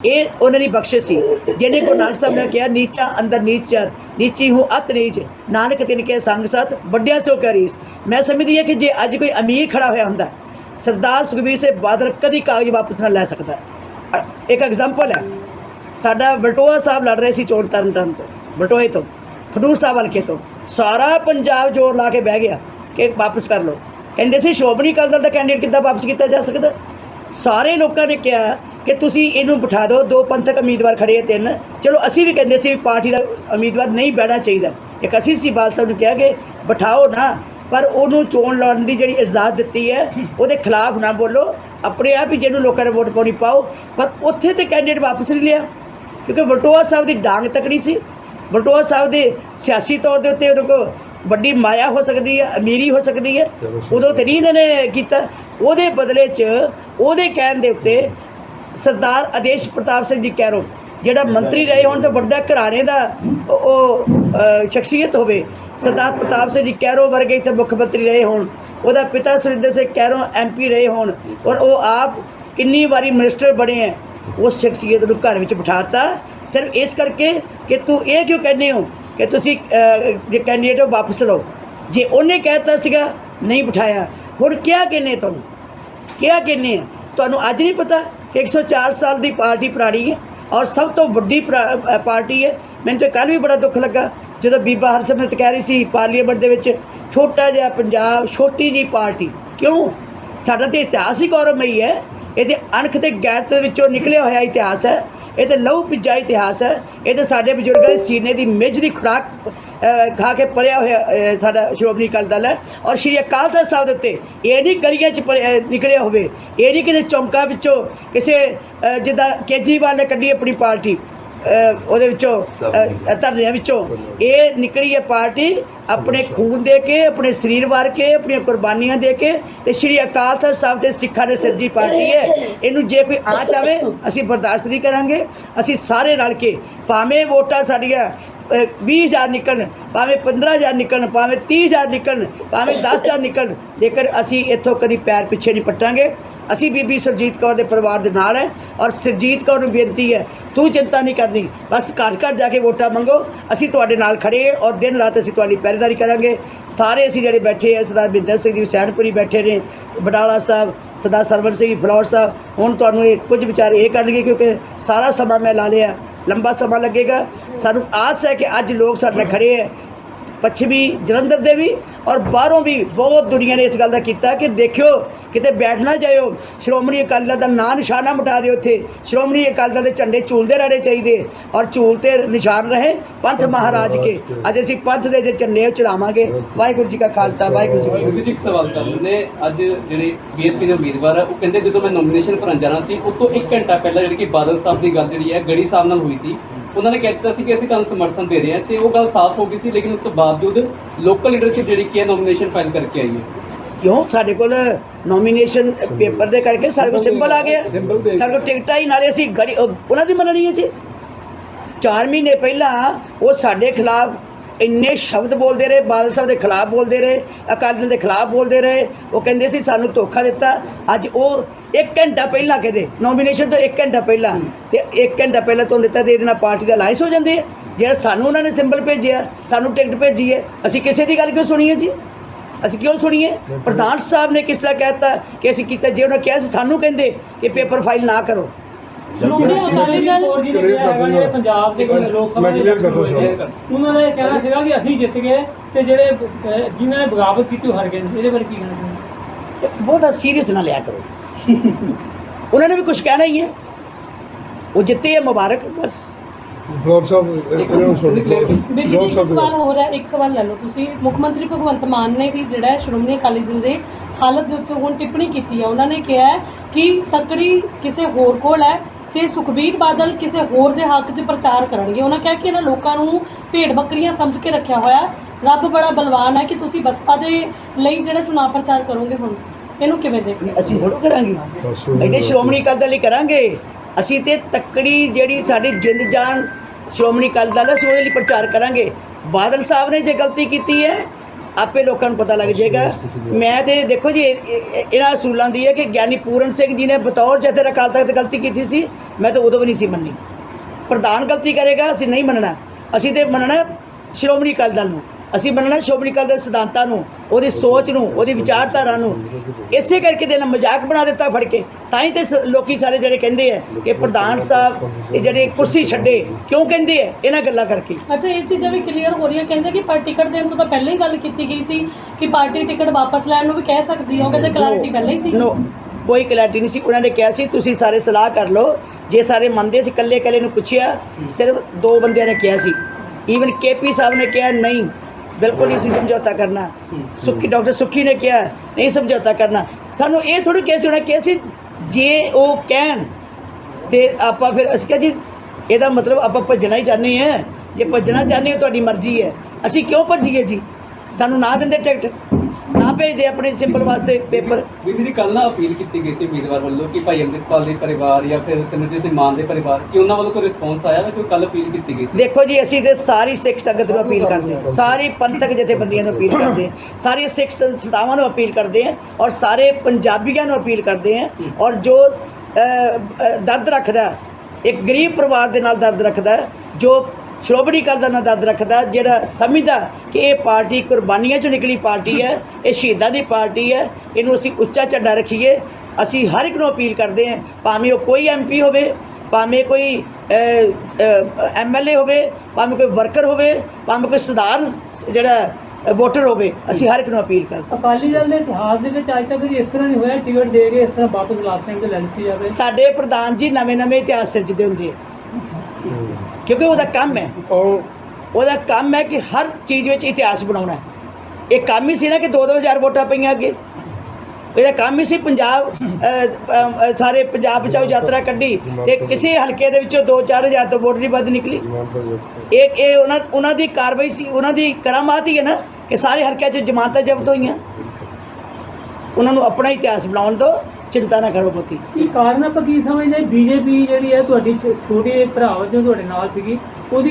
ਇਹ ਉਹਨਾਂ ਦੀ ਬਖਸ਼ਿਸ਼ ਸੀ। ਜਿਹਨੇ ਗੁਰੂ ਨਾਨਕ ਸਾਹਿਬ ਨੇ ਕਿਹਾ, ਨੀਚਾ ਅੰਦਰ ਨੀਚ ਜਾਤ ਨੀਚੀ ਹੂੰ ਅਤ ਨੀਚ। ਨਾਨਕ ਤਿਨ ਕੇ ਸੰਗ ਸਾਥ, ਵੱਡਿਆ ਸੋ ਕਰੀਸ ਮੈਂ ਸਮਝਦੀ ਹਾਂ ਕਿ ਜੇ ਅੱਜ ਕੋਈ ਅਮੀਰ ਖੜਾ ਹੋਇਆ ਹੁੰਦਾ, ਸਰਦਾਰ ਸੁਖਬੀਰ ਸਿੰਘ ਬਾਦਲ ਕਦੀ ਕਾਗਜ਼ ਵਾਪਸ ਨਾ ਲੈ ਸਕਦਾ। ਇੱਕ ਐਗਜ਼ਾਮਪਲ ਹੈ। ਸਾਡਾ ਬਟੋਆ ਸਾਹਿਬ ਲੜ ਰਹੇ ਸੀ ਚੋਣ ਤਰਨ ਤਾਰਨ ਤੋਂ, ਬਟੋਏ ਤੋਂ, ਖਡੂਰ ਸਾਹਿਬ ਹਲਕੇ ਤੋਂ। ਸਾਰਾ ਪੰਜਾਬ ਜ਼ੋਰ ਲਾ ਕੇ ਬਹਿ ਗਿਆ ਕਿ ਵਾਪਸ ਕਰ ਲਓ। ਕਹਿੰਦੇ ਸੀ, ਸ਼੍ਰੋਮਣੀ ਅਕਾਲੀ ਦਲ ਦਾ ਕੈਂਡੀਡੇਟ ਕਿੱਦਾਂ ਵਾਪਸ ਕੀਤਾ ਜਾ ਸਕਦਾ? ਸਾਰੇ ਲੋਕਾਂ ਨੇ ਕਿਹਾ ਕਿ ਤੁਸੀਂ ਇਹਨੂੰ ਬਿਠਾ ਦਿਓ, ਦੋ ਪੰਥਕ ਉਮੀਦਵਾਰ ਖੜੇ ਆ, ਤਿੰਨ। ਚਲੋ, ਅਸੀਂ ਵੀ ਕਹਿੰਦੇ ਸੀ ਵੀ ਪਾਰਟੀ ਦਾ ਉਮੀਦਵਾਰ ਨਹੀਂ ਬਹਿਣਾ ਚਾਹੀਦਾ। ਇੱਕ ਅਸੀਂ ਸੀ ਬਾਲ ਸਾਹਿਬ ਨੂੰ ਕਿਹਾ ਕਿ ਬਿਠਾਓ ਨਾ, ਪਰ ਉਹਨੂੰ ਚੋਣ ਲੜਨ ਦੀ ਜਿਹੜੀ ਇਜਾਜ਼ਤ ਦਿੱਤੀ ਹੈ, ਉਹਦੇ ਖਿਲਾਫ ਨਾ ਬੋਲੋ। ਆਪਣੇ ਆਪ ਹੀ ਜਿਹਨੂੰ ਲੋਕਾਂ ਨੇ ਵੋਟ ਪਾਉਣੀ ਪਾਓ, ਪਰ ਉੱਥੇ ਤੇ ਕੈਂਡੀਡੇਟ ਵਾਪਸ ਨਹੀਂ ਲਿਆ। ਕਿਉਂਕਿ ਬਟੋਆ ਸਾਹਿਬ ਦੀ ਡਾਂਗ ਤਕੜੀ ਸੀ। ਬਟੋਆ ਸਾਹਿਬ ਦੇ ਸਿਆਸੀ ਤੌਰ ਦੇ ਉੱਤੇ ਉਹਦੇ ਕੋਲ ਵੱਡੀ ਮਾਇਆ ਹੋ ਸਕਦੀ ਹੈ ਅਮੀਰੀ ਹੋ ਸਕਦੀ ਹੈ। ਉਦੋਂ ਤੇ ਨਹੀਂ ਇਹਨਾਂ ਨੇ ਕੀਤਾ। ਉਹਦੇ ਬਦਲੇ 'ਚ ਉਹਦੇ ਕਹਿਣ ਦੇ ਉੱਤੇ ਸਰਦਾਰ ਆਦੇਸ਼ ਪ੍ਰਤਾਪ ਸਿੰਘ ਜੀ ਕੈਰੋ ਜਿਹੜਾ ਮੰਤਰੀ ਰਹੇ ਹੋਣ ਤਾਂ ਵੱਡਾ ਘਰਾਣੇ ਦਾ ਉਹ- ਸ਼ਖਸੀਅਤ ਹੋਵੇ ਸਰਦਾਰ ਪ੍ਰਤਾਪ ਸਿੰਘ ਜੀ ਕੈਰੋ ਵਰਗੇ ਇੱਥੇ ਮੁੱਖ ਮੰਤਰੀ ਰਹੇ ਹੋਣ ਉਹਦਾ ਪਿਤਾ ਸੁਰਿੰਦਰ ਸਿੰਘ ਕੈਰੋ ਐਮਪੀ ਰਹੇ ਹੋਣ ਔਰ ਉਹ ਆਪ ਕਿੰਨੀ ਵਾਰੀ ਮਿਨਿਸਟਰ ਬਣੇ ਹੈ। ਉਸ ਸ਼ਖਸੀਅਤ ਨੂੰ ਘਰ ਵਿੱਚ ਬਿਠਾਤਾ। ਸਿਰਫ ਇਸ ਕਰਕੇ ਕਿ ਤੂੰ ਇਹ ਕਿਉਂ ਕਹਿੰਦੇ ਹੋ ਕਿ ਤੁਸੀਂ ਜੇ ਕੈਂਡੀਡੇਟ ਹੋ ਵਾਪਸ ਲਓ। ਜੇ ਉਹਨੇ ਕਹਿਤਾ ਸੀਗਾ, ਨਹੀਂ ਬਿਠਾਇਆ। ਹੁਣ ਕਿਆ ਕਹਿੰਨੇ ਤੁਹਾਨੂੰ? ਕਿਹਾ ਕਹਿੰਨੇ ਆ? ਤੁਹਾਨੂੰ ਅੱਜ ਨਹੀਂ ਪਤਾ ਕਿ 104 ਸਾਲ ਦੀ ਪਾਰਟੀ ਪੁਰਾਣੀ ਹੈ ਔਰ ਸਭ ਤੋਂ ਵੱਡੀ ਪ੍ਰਾ- ਪਾਰਟੀ ਹੈ। ਮੈਨੂੰ ਤਾਂ ਕੱਲ ਵੀ ਬੜਾ ਦੁੱਖ ਲੱਗਾ ਜਦੋਂ ਬੀਬਾ ਹਰਸਿਮਰਤ ਕਹਿ ਰਹੀ ਸੀ, ਪਾਰਲੀਮੈਂਟ ਦੇ ਵਿੱਚ ਛੋਟਾ ਜਿਹਾ ਪੰਜਾਬ, ਛੋਟੀ ਜੀ ਪਾਰਟੀ। ਕਿਉਂ? ਸਾਡਾ ਤੇ ਇਤਿਹਾਸ ਹੀ ਗੌਰਵਮਈ ਹੈ। ਇਹਦੇ ਅਣਖ ਤੇ ਗੈਰਤ ਦੇ ਵਿੱਚੋਂ ਨਿਕਲਿਆ ਹੋਇਆ ਇਤਿਹਾਸ ਹੈ। ਇਹ ਤੇ ਲਹੂ ਭਿੱਜਾ ਇਤਿਹਾਸ ਹੈ। ਇਹ ਤੇ ਸਾਡੇ ਬਜ਼ੁਰਗਾਂ ਦੇ ਸੀਨੇ ਦੀ ਮਿੱਝ ਦੀ ਖੁਰਾਕ ਖਾ ਕੇ ਪਲਿਆ ਹੋਇਆ ਸਾਡਾ ਸ਼੍ਰੋਮਣੀ ਅਕਾਲੀ ਦਲ ਹੈ। ਔਰ ਸ਼੍ਰੀ ਅਕਾਲ ਤਖਤ ਸਾਹਿਬ ਦੇ ਉੱਤੇ ਇਹ ਨਹੀਂ ਗਲੀਆਂ 'ਚ ਪਲਿਆ- ਨਿਕਲਿਆ ਹੋਵੇ। ਇਹ ਨਹੀਂ ਕਿਸੇ ਚੌਂਕਾ ਵਿੱਚੋਂ ਕਿਸੇ ਜਿੱਦਾਂ ਕੇਜਰੀਵਾਲ ਨੇ ਕੱਢੀ ਆਪਣੀ ਪਾਰਟੀ। ਉਹਦੇ ਵਿੱਚੋਂ ਧਰਨਿਆਂ ਵਿੱਚੋਂ। ਇਹ ਨਿਕਲੀ ਹੈ ਪਾਰਟੀ ਆਪਣੇ ਖੂਨ ਦੇ ਕੇ, ਆਪਣੇ ਸਰੀਰ ਵਾਰ ਕੇ, ਆਪਣੀਆਂ ਕੁਰਬਾਨੀਆਂ ਦੇ ਕੇ ਤੇ ਸ਼੍ਰੀ ਅਕਾਲ ਤਖਤ ਸਾਹਿਬ ਦੇ ਸਿੱਖਾਂ ਨੇ ਸਿਰਜੀ ਪਾਰਟੀ ਹੈ। ਇਹਨੂੰ ਜੇ ਕੋਈ ਆਂਚ ਆਵੇ ਅਸੀਂ ਬਰਦਾਸ਼ਤ ਨਹੀਂ ਕਰਾਂਗੇ। ਅਸੀਂ ਸਾਰੇ ਰਲ ਕੇ, ਭਾਵੇਂ ਵੋਟਾਂ ਸਾਡੀਆਂ 20000 ਨਿਕਲਣ, ਭਾਵੇਂ 15000 ਨਿਕਲਣ, ਭਾਵੇਂ 30000 ਨਿਕਲਣ, ਭਾਵੇਂ 10000 ਨਿਕਲਣ, ਜੇਕਰ ਅਸੀਂ ਇੱਥੋਂ ਕਦੀ ਪੈਰ ਪਿੱਛੇ ਨਹੀਂ ਪੱਟਾਂਗੇ, ਅਸੀਂ ਬੀਬੀ ਸਰਜੀਤ ਕੌਰ ਦੇ ਪਰਿਵਾਰ ਦੇ ਨਾਲ ਹੈ ਔਰ ਸਰਜੀਤ ਕੌਰ ਨੂੰ ਬੇਨਤੀ ਹੈ, ਤੂੰ ਚਿੰਤਾ ਨਹੀਂ ਕਰਨੀ, ਬਸ ਘਰ ਘਰ ਜਾ ਕੇ ਵੋਟਾਂ ਮੰਗੋ, ਅਸੀਂ ਤੁਹਾਡੇ ਨਾਲ ਖੜੇ ਔਰ ਦਿਨ ਰਾਤ ਅਸੀਂ ਤੁਹਾਡੀ ਪਹਿਰੇਦਾਰੀ ਕਰਾਂਗੇ। ਸਾਰੇ ਅਸੀਂ ਜਿਹੜੇ ਬੈਠੇ ਆ ਸਰਦਾਰ ਬਿੰਦਰ ਸਿੰਘ ਜੀ ਹੁਸੈਨਪੁਰੀ ਬੈਠੇ ਨੇ, ਬਡਾਲਾ ਸਾਹਿਬ, ਸਰਦਾਰ ਸਰਵਰ ਸਿੰਘ ਜੀ, ਫਲੌਰ ਸਾਹਿਬ, ਹੁਣ ਤੁਹਾਨੂੰ ਇਹ ਕੁਝ ਵਿਚਾਰੇ ਇਹ ਕਰਨਗੇ ਕਿਉਂਕਿ ਸਾਰਾ ਸਮਾਂ ਮੈਂ ਲਾ ਲਿਆ। ਲੰਬਾ ਸਮਾਂ ਲੱਗੇਗਾ। ਸਾਨੂੰ ਆਸ ਹੈ ਕਿ ਅੱਜ ਲੋਕ ਸਾਡੇ ਨਾਲ ਖੜੇ ਹੈ। ਪੱਛਮੀ ਜਲੰਧਰ ਦੇ ਵੀ ਔਰ ਬਾਹਰੋਂ ਵੀ ਬਹੁਤ ਦੁਨੀਆ ਨੇ ਇਸ ਗੱਲ ਦਾ ਕੀਤਾ ਕਿ ਦੇਖਿਓ ਕਿਤੇ ਬੈਠ ਨਾ ਜਾਇਓ। ਸ਼੍ਰੋਮਣੀ ਅਕਾਲੀ ਦਲ ਦਾ ਨਾਂ ਨਿਸ਼ਾਨਾ ਮਿਟਾ ਦਿਓ ਉੱਥੇ। ਸ਼੍ਰੋਮਣੀ ਅਕਾਲੀ ਦਲ ਦੇ ਝੰਡੇ ਝੂਲਦੇ ਰਹਿਣੇ ਚਾਹੀਦੇ ਔਰ ਝੂਲ ਤੇ ਨਿਸ਼ਾਨ ਰਹੇ ਪੰਥ ਮਹਾਰਾਜ ਕੇ। ਅੱਜ ਅਸੀਂ ਪੰਥ ਦੇ ਜੇ ਝੰਡੇ ਉਹ ਚਲਾਵਾਂਗੇ। ਵਾਹਿਗੁਰੂ ਜੀ ਕਾ ਖਾਲਸਾ ਵਾਹਿਗੁਰੂ ਜੀ ਕੀ ਫਤਿਹ। ਇੱਕ ਸਵਾਲ ਕਰ ਲੈਂਦੇ ਅੱਜ ਜਿਹੜੇ ਬੀਐਸਪੀ ਦੇ ਉਮੀਦਵਾਰ ਆ ਉਹ ਕਹਿੰਦੇ ਜਦੋਂ ਮੈਂ ਨੋਮੀਨੇਸ਼ਨ ਭਰਨ ਜਾਣਾ ਸੀ ਉਸ ਤੋਂ 1 ਘੰਟਾ ਪਹਿਲਾਂ ਜਿਹੜੀ ਕਿ ਬਾਦਲ ਸਾਹਿਬ ਦੀ ਗੱਲ ਜਿਹੜੀ ਹੈ ਗੜੀ ਸਾਹਿਬ ਨਾਲ ਹੋਈ ਸੀ। ਉਹਨਾਂ ਨੇ ਕਹਿ ਦਿੱਤਾ ਸੀ ਕਿ ਅਸੀਂ ਤੁਹਾਨੂੰ ਸਮਰਥਨ ਦੇ ਰਹੇ ਹਾਂ ਤੇ ਉਹ ਗੱਲ ਸਾਫ਼ ਹੋ ਗਈ ਸੀ ਲੇਕਿਨ ਉਸ ਤੋਂ ਬਾਵਜੂਦ ਲੋਕਲ ਲੀਡਰਸ਼ਿਪ ਜਿਹੜੀ ਕਿ ਹੈ ਨੋਮੀਨੇਸ਼ਨ ਫਾਈਲ ਕਰਕੇ ਆਈ ਹੈ। ਕਿਉਂ? ਸਾਡੇ ਕੋਲ ਨੋਮੀਨੇਸ਼ਨ ਪੇਪਰ ਦੇ ਕਰਕੇ ਸਾਡੇ ਕੋਲ ਸਿੰਬਲ ਆ ਗਿਆ। ਸਾਡੇ ਕੋਲ ਟਿਕਟਾਂ ਹੀ ਨਾਲੇ ਅਸੀਂ ਗੜੀ ਉਹ- ਉਹਨਾਂ ਦੀ ਮੰਨਣੀ ਹੈ ਜੀ। 4 ਮਹੀਨੇ ਪਹਿਲਾਂ ਉਹ ਸਾਡੇ ਖਿਲਾਫ ਇੰਨੇ ਸ਼ਬਦ ਬੋਲਦੇ ਰਹੇ, ਬਾਦਲ ਸਾਹਿਬ ਦੇ ਖਿਲਾਫ ਬੋਲਦੇ ਰਹੇ, ਅਕਾਲੀ ਦਲ ਦੇ ਖਿਲਾਫ ਬੋਲਦੇ ਰਹੇ। ਉਹ ਕਹਿੰਦੇ ਸੀ, ਸਾਨੂੰ ਧੋਖਾ ਦਿੱਤਾ। ਅੱਜ ਉਹ 1 ਘੰਟਾ ਪਹਿਲਾਂ ਕਹਿੰਦੇ ਨੋਮੀਨੇਸ਼ਨ ਤੋਂ 1 ਘੰਟਾ ਪਹਿਲਾਂ ਤੇ 1 ਘੰਟਾ ਪਹਿਲਾਂ ਤੋਂ ਦਿੱਤਾ ਤੇ ਇਹਦੇ ਨਾਲ ਪਾਰਟੀ ਦਾ ਅਲਾਈਅੰਸ ਹੋ ਜਾਂਦੇ ਹੈ ਜਿਹੜਾ ਸਾਨੂੰ ਉਹਨਾਂ ਨੇ ਸਿੰਬਲ ਭੇਜਿਆ, ਸਾਨੂੰ ਟਿਕਟ ਭੇਜੀ ਹੈ। ਅਸੀਂ ਕਿਸੇ ਦੀ ਗੱਲ ਕਿਉਂ ਸੁਣੀਏ ਜੀ? ਅਸੀਂ ਕਿਉਂ ਸੁਣੀਏ? ਪ੍ਰਧਾਨ ਸਾਹਿਬ ਨੇ ਕਿਸ ਤਰ੍ਹਾਂ ਕਹਿਤਾ ਕਿ ਅਸੀਂ ਕੀਤਾ, ਜੇ ਉਹਨਾਂ ਕਿਹਾ ਸੀ, ਸਾਨੂੰ ਕਹਿੰਦੇ ਕਿ ਪੇਪਰ ਫਾਈਲ ਨਾ ਕਰੋ। ਸ਼੍ਰੋਮਣੀ ਅਕਾਲੀ ਦਲ ਨੇ ਜਿਹੜੇ ਪੰਜਾਬ ਦੇ ਕੋਈ ਲੋਕ ਸਭਾ ਮੈਂ ਦੇ ਨੇ। ਉਹਨਾਂ ਇਹ ਕਹਿਣਾ ਸੀਗਾ ਕਿ ਅਸੀਂ ਜਿੱਤ ਗਏ ਤੇ ਜਿਹੜੇ ਜਿਨ੍ਹਾਂ ਨੇ ਬਗਾਵਤ ਕੀਤੀ ਉਹ ਹਾਰ ਗਏ। ਇਹਦੇ ਬਾਰੇ ਕੀ ਕਹਿਣਾ ਚਾਹੁੰਦੇ ਬਹੁਤਾ ਸੀਰੀਅਸ ਨਾ ਲਿਆ ਕਰੋ। ਉਹਨਾਂ ਨੇ ਵੀ ਕੁਝ ਕਹਿਣਾ ਹੀ ਹੈ। ਉਹ ਜਿੱਤੇ ਹੈ ਮੁਬਾਰਕ ਬਸ। ਫਲੋਰ ਸਾਹਿਬ ਇਹਨਾਂ ਨੂੰ ਸੁਣ ਸਾਹਿਬ ਸਵਾਲ ਹੋ ਰਿਹਾ ਇੱਕ ਸਵਾਲ ਲੈ ਲਓ ਤੁਸੀਂ। ਮੁੱਖ ਮੰਤਰੀ ਭਗਵੰਤ ਮਾਨ ਨੇ ਵੀ ਜਿਹੜਾ ਸ਼੍ਰੋਮਣੀ ਅਕਾਲੀ ਦਲ ਦੇ ਹਾਲਤ ਦੇ ਉੱਤੇ ਹੁਣ ਟਿੱਪਣੀ ਕੀਤੀ ਹੈ। ਉਹਨਾਂ ਨੇ ਕਿਹਾ ਕਿ ਤਕੜੀ ਕਿਸੇ ਹੋਰ ਕੋਲ ਹੈ ਤੇ ਸੁਖਬੀਰ ਬਾਦਲ ਕਿਸੇ ਹੋਰ ਦੇ ਹੱਕ 'ਚ ਪ੍ਰਚਾਰ ਕਰਨਗੇ? ਉਹਨਾਂ ਕਿਹਾ ਕਿ ਇਹਨਾਂ ਲੋਕਾਂ ਨੂੰ ਭੇਡ ਬੱਕਰੀਆਂ ਸਮਝ ਕੇ ਰੱਖਿਆ ਹੋਇਆ। ਰੱਬ ਬੜਾ ਬਲਵਾਨ ਹੈ ਕਿ ਤੁਸੀਂ ਬਸਪਾ ਦੇ ਲਈ ਜਿਹੜਾ ਚੁਣਾਵ ਪ੍ਰਚਾਰ ਕਰੋਗੇ ਹੁਣ। ਇਹਨੂੰ ਕਿਵੇਂ ਦੇਖਦੇ? ਅਸੀਂ ਥੋੜ੍ਹਾ ਕਰਾਂਗੇ। ਇਹਦੇ ਸ਼੍ਰੋਮਣੀ ਅਕਾਲੀ ਦਲ ਲਈ ਕਰਾਂਗੇ। ਅਸੀਂ ਤੇ ਤੱਕੜੀ ਜਿਹੜੀ ਸਾਡੀ ਜਿੰਦ ਜਾਨ ਸ਼੍ਰੋਮਣੀ ਅਕਾਲੀ ਦਲ ਹੈ ਅਸੀਂ ਉਹਦੇ ਲਈ ਪ੍ਰਚਾਰ ਕਰਾਂਗੇ। ਬਾਦਲ ਸਾਹਿਬ ਨੇ ਜੇ ਗਲਤੀ ਕੀਤੀ ਹੈ ਆਪੇ ਲੋਕਾਂ ਨੂੰ ਪਤਾ ਲੱਗ ਜਾਏਗਾ। ਮੈਂ ਤੇ ਦੇਖੋ ਜੀ ਇਹਨਾਂ ਅਸੂਲਾਂ ਦੀ ਹੈ ਕਿ ਗਿਆਨੀ ਪੂਰਨ ਸਿੰਘ ਜੀ ਨੇ ਬਤੌਰ ਜਥੇ ਅਕਾਲ ਤਖਤ ਗਲਤੀ ਕੀਤੀ ਸੀ। ਮੈਂ ਤਾਂ ਉਦੋਂ ਵੀ ਨਹੀਂ ਸੀ ਮੰਨੀ। ਪ੍ਰਧਾਨ ਗਲਤੀ ਕਰੇਗਾ, ਅਸੀਂ ਨਹੀਂ ਮੰਨਣਾ। ਅਸੀਂ ਤੇ ਮੰਨਣਾ ਸ਼੍ਰੋਮਣੀ ਅਕਾਲੀ ਦਲ ਨੂੰ। ਅਸੀਂ ਮੰਨਣਾ ਸ਼੍ਰੋਮਣੀ ਅਕਾਲੀ ਦਲ ਦੇ ਸਿਧਾਂਤਾਂ ਨੂੰ ਉਹਦੀ ਸੋਚ ਨੂੰ ਉਹਦੀ ਵਿਚਾਰਧਾਰਾ ਨੂੰ ਇਸੇ ਕਰਕੇ ਦੇ ਨਾਲ ਮਜ਼ਾਕ ਬਣਾ ਦਿੱਤਾ ਫੜ ਕੇ। ਤਾਂ ਹੀ ਤੇ ਲੋਕੀ ਸਾਰੇ ਜਿਹੜੇ ਕਹਿੰਦੇ ਆ ਕਿ ਪ੍ਰਧਾਨ ਸਾਹਿਬ ਇਹ ਜਿਹੜੇ ਕੁਰਸੀ ਛੱਡੇ ਕਿਉਂ ਕਹਿੰਦੇ ਆ? ਇਹਨਾਂ ਗੱਲਾਂ ਕਰਕੇ। ਅੱਛਾ ਇਹ ਚੀਜ਼ਾਂ ਵੀ ਕਲੀਅਰ ਹੋ ਰਹੀਆਂ। ਕਹਿੰਦੇ ਕਿ ਪਰ ਟਿਕਟ ਦੇਣ ਤੋਂ ਤਾਂ ਪਹਿਲਾਂ ਹੀ ਗੱਲ ਕੀਤੀ ਗਈ ਸੀ ਕਿ ਪਾਰਟੀ ਟਿਕਟ ਵਾਪਸ ਲੈਣ ਨੂੰ ਵੀ ਕਹਿ ਸਕਦੀ ਹੈ ਉਹ ਕਹਿੰਦੇ ਕਲੈਰਿਟੀ ਪਹਿਲਾਂ ਹੀ ਸੀ। ਨੋ ਕੋਈ ਕਲੈਰਿਟੀ ਨਹੀਂ ਸੀ। ਉਹਨਾਂ ਨੇ ਕਿਹਾ ਸੀ ਤੁਸੀਂ ਸਾਰੇ ਸਲਾਹ ਕਰ ਲਓ। ਜੇ ਸਾਰੇ ਮੰਨਦੇ ਸੀ ਇਕੱਲੇ ਇਕੱਲੇ ਨੂੰ ਪੁੱਛਿਆ ਸਿਰਫ ਦੋ ਬੰਦਿਆਂ ਨੇ ਕਿਹਾ ਸੀ। ਈਵਨ ਕੇਪੀ ਸਾਹਿਬ ਨੇ ਕਿਹਾ ਨਹੀਂ ਬਿਲਕੁਲ ਨਹੀਂ ਸੀ ਸਮਝੌਤਾ ਕਰਨਾ। ਸੁੱਖੀ ਡਾਕਟਰ ਸੁੱਖੀ ਨੇ ਕਿਹਾ ਨਹੀਂ ਸਮਝੌਤਾ ਕਰਨਾ। ਸਾਨੂੰ ਇਹ ਥੋੜੀ ਕਿਹਾ ਸੀ ਉਹਨਾਂ ਕਿਹਾ ਸੀ ਜੇ ਉਹ ਕਹਿਣ ਤੇ ਆਪਾਂ ਫਿਰ ਅਸੀਂ ਕਿਹਾ ਜੀ ਇਹਦਾ ਮਤਲਬ ਆਪਾਂ ਭੱਜਣਾ ਹੀ ਚਾਹੁੰਦੇ ਹਾਂ। ਜੇ ਭੱਜਣਾ ਚਾਹੁੰਦੇ ਹੋ ਤੁਹਾਡੀ ਮਰਜ਼ੀ ਹੈ। ਅਸੀਂ ਕਿਉਂ ਭੱਜੀਏ ਜੀ? ਸਾਨੂੰ ਨਾ ਦਿੰਦੇ ਟਿਕਟ। ਨਾ ਭੇਜਦੇ ਆਪਣੇ ਸਿੰਪਲ ਵਾਸਤੇ ਪੇਪਰ ਬੀਬੀ ਜੀ ਕੱਲ ਨਾ ਅਪੀਲ ਕੀਤੀ ਗਈ ਸੀ ਉਮੀਦਵਾਰ ਵੱਲੋਂ ਕਿ ਭਾਈ ਅੰਮ੍ਰਿਤਪਾਲ ਦੇ ਪਰਿਵਾਰ ਜਾਂ ਫਿਰ ਸਿਮਰਜੀਤ ਸਿੰਘ ਮਾਨ ਦੇ ਪਰਿਵਾਰ ਕਿ ਉਹਨਾਂ ਵੱਲੋਂ ਕੋਈ ਰਿਸਪੌਂਸ ਆਇਆ ਵਾ ਕੋਈ ਕੱਲ ਅਪੀਲ ਕੀਤੀ ਗਈ ਸੀ? ਦੇਖੋ ਜੀ ਅਸੀਂ ਤੇ ਸਾਰੀ ਸਿੱਖ ਸੰਗਤ ਨੂੰ ਅਪੀਲ ਕਰਦੇ ਹਾਂ। ਸਾਰੀ ਪੰਥਕ ਜਥੇਬੰਦੀਆਂ ਨੂੰ ਅਪੀਲ ਕਰਦੇ ਹਾਂ। ਸਾਰੀ ਸਿੱਖ ਸੰਸਥਾਵਾਂ ਨੂੰ ਅਪੀਲ ਕਰਦੇ ਹਾਂ ਔਰ ਸਾਰੇ ਪੰਜਾਬੀਆਂ ਨੂੰ ਅਪੀਲ ਕਰਦੇ ਹਾਂ ਔਰ ਜੋ ਅ, ਅ, ਦਰਦ ਰੱਖਦਾ ਹੈ, ਇੱਕ ਗਰੀਬ ਪਰਿਵਾਰ ਦੇ ਨਾਲ ਦਰਦ ਰੱਖਦਾ ਹੈ, ਜੋ ਸ਼੍ਰੋਮਣੀ ਅਕਾਲੀ ਦਲ ਨਾਲ ਦਰਦ ਰੱਖਦਾ ਜਿਹੜਾ ਸਮਝਦਾ ਕਿ ਇਹ ਪਾਰਟੀ ਕੁਰਬਾਨੀਆਂ ਚੋਂ ਨਿਕਲੀ ਪਾਰਟੀ ਹੈ ਇਹ ਸ਼ਹੀਦਾਂ ਦੀ ਪਾਰਟੀ ਹੈ ਇਹਨੂੰ ਅਸੀਂ ਉੱਚਾ ਝੰਡਾ ਰੱਖੀਏ ਅਸੀਂ ਹਰ ਇੱਕ ਨੂੰ ਅਪੀਲ ਕਰਦੇ ਹਾਂ ਭਾਵੇਂ ਉਹ ਕੋਈ ਐਮਪੀ ਹੋਵੇ ਭਾਵੇਂ ਕੋਈ ਐਮਐਲਏ ਹੋਵੇ ਭਾਵੇਂ ਕੋਈ ਵਰਕਰ ਹੋਵੇ ਭਾਵੇਂ ਕੋਈ ਸਧਾਰਨ ਜਿਹੜਾ ਵੋਟਰ ਹੋਵੇ ਅਸੀਂ ਹਰ ਇੱਕ ਨੂੰ ਅਪੀਲ ਕਰਦੇ ਅਕਾਲੀ ਦਲ ਦੇ ਇਤਿਹਾਸ ਦੇ ਵਿੱਚ ਅੱਜ ਤੱਕ ਇਸ ਤਰ੍ਹਾਂ ਨਹੀਂ ਹੋਇਆ ਟਿਕਟ ਦੇ ਕੇ ਇਸ ਤਰ੍ਹਾਂ ਵਾਪਸ ਲਾਲ ਸਿੰਘ ਦੇ ਲੈ ਲਿੱਤੀ ਜਾਵੇ। ਸਾਡੇ ਪ੍ਰਧਾਨ ਜੀ ਨਵੇਂ ਨਵੇਂ ਇਤਿਹਾਸ ਸਿਰਜਦੇ ਹੁੰਦੇ ਆ। ਕਿਉਂਕਿ ਉਹਦਾ ਕੰਮ ਹੈ। ਔਰ ਉਹਦਾ ਕੰਮ ਹੈ ਕਿ ਹਰ ਚੀਜ਼ ਵਿੱਚ ਇਤਿਹਾਸ ਬਣਾਉਣਾ ਹੈ। ਇਹ ਕੰਮ ਹੀ ਸੀ ਨਾ ਕਿ 2-2000 ਵੋਟਾਂ ਪਈਆਂ ਅੱਗੇ। ਇਹਦਾ ਕੰਮ ਹੀ ਸੀ ਪੰਜਾਬ ਸਾਰੇ ਪੰਜਾਬ ਬਚਾਓ ਯਾਤਰਾ ਕੱਢੀ ਤੇ ਕਿਸੇ ਹਲਕੇ ਦੇ ਵਿੱਚੋਂ 2-4000 ਤੋਂ ਵੋਟ ਨਹੀਂ ਵੱਧ ਨਿਕਲੀ। ਇਹ ਇਹ ਉਹਨਾਂ ਉਹਨਾਂ ਦੀ ਕਾਰਵਾਈ ਸੀ ਉਹਨਾਂ ਦੀ ਕਰਾਮਾਤ ਹੀ ਹੈ ਨਾ ਕਿ ਸਾਰੇ ਹਲਕਿਆਂ 'ਚ ਜਮਾਨਤਾਂ ਜ਼ਬਤ ਹੋਈਆਂ। ਉਹਨਾਂ ਨੂੰ ਆਪਣਾ ਇਤਿਹਾਸ ਬਣਾਉਣ ਦਿਓ। ਚਿੰਤਾ ਨਾ ਕਰੋ ਬਹੁਤੀ ਇਹ ਕਾਰਨ ਆਪਾਂ ਕੀ ਸਮਝਦੇ ਬੀਜੇਪੀ ਜਿਹੜੀ ਹੈ ਤੁਹਾਡੀ ਛੋ- ਛੋਟੇ ਭਰਾ ਵਜੋਂ ਤੁਹਾਡੇ ਨਾਲ ਸੀਗੀ, ਉਹਦੀ